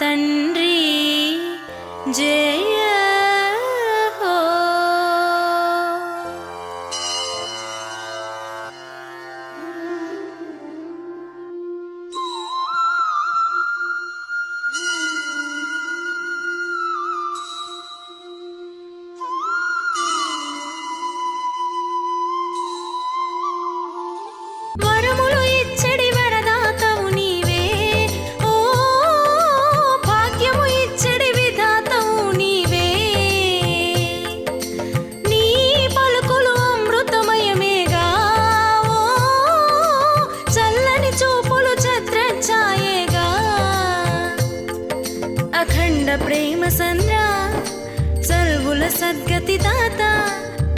తండ్రి జయ సద్గతి దాత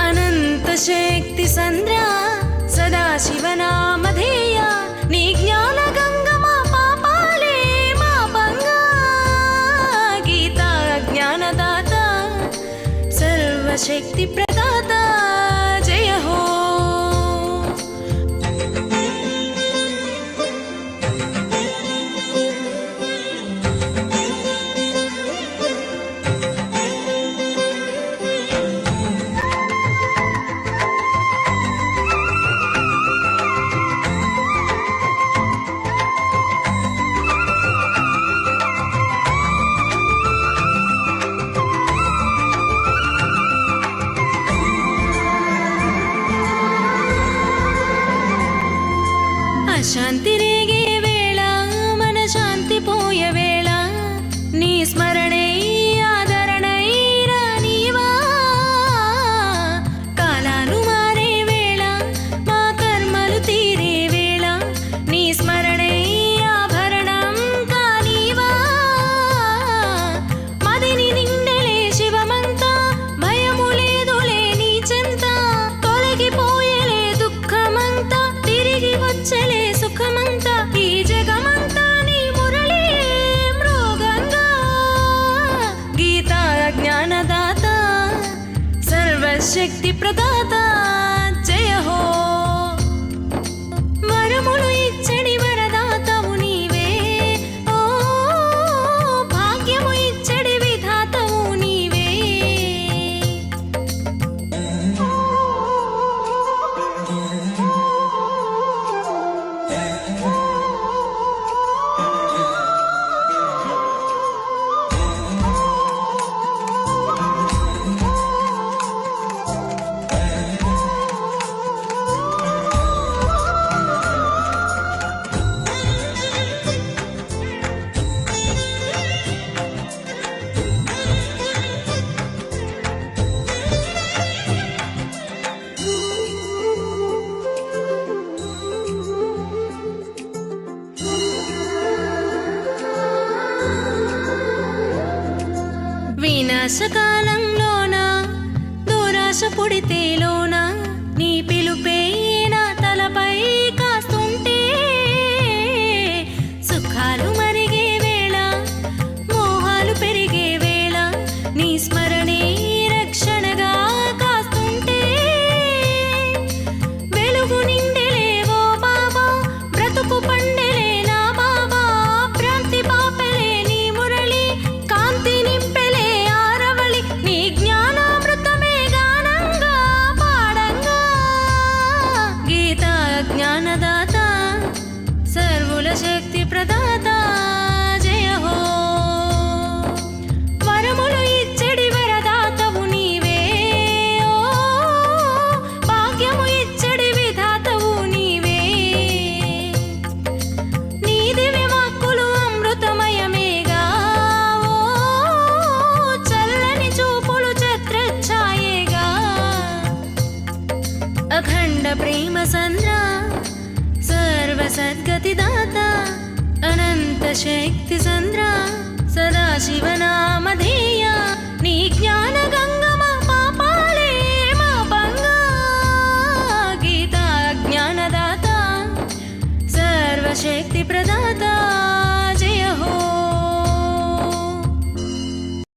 అనంత శక్తి సంద్ర సదాశివనామధేయ నీ జ్ఞాన గంగ మా పాపాలే మా పంగ గీతా జ్ఞానదాత సర్వశక్తి ప్ర പ്രദാത ఆయాస కాలంలోనా దూరాస పుడితేలోనా? सद्गतिदाता अनन्तशक्तिसन्द्रा सदाशिवनामधेया नी ज्ञानगङ्गा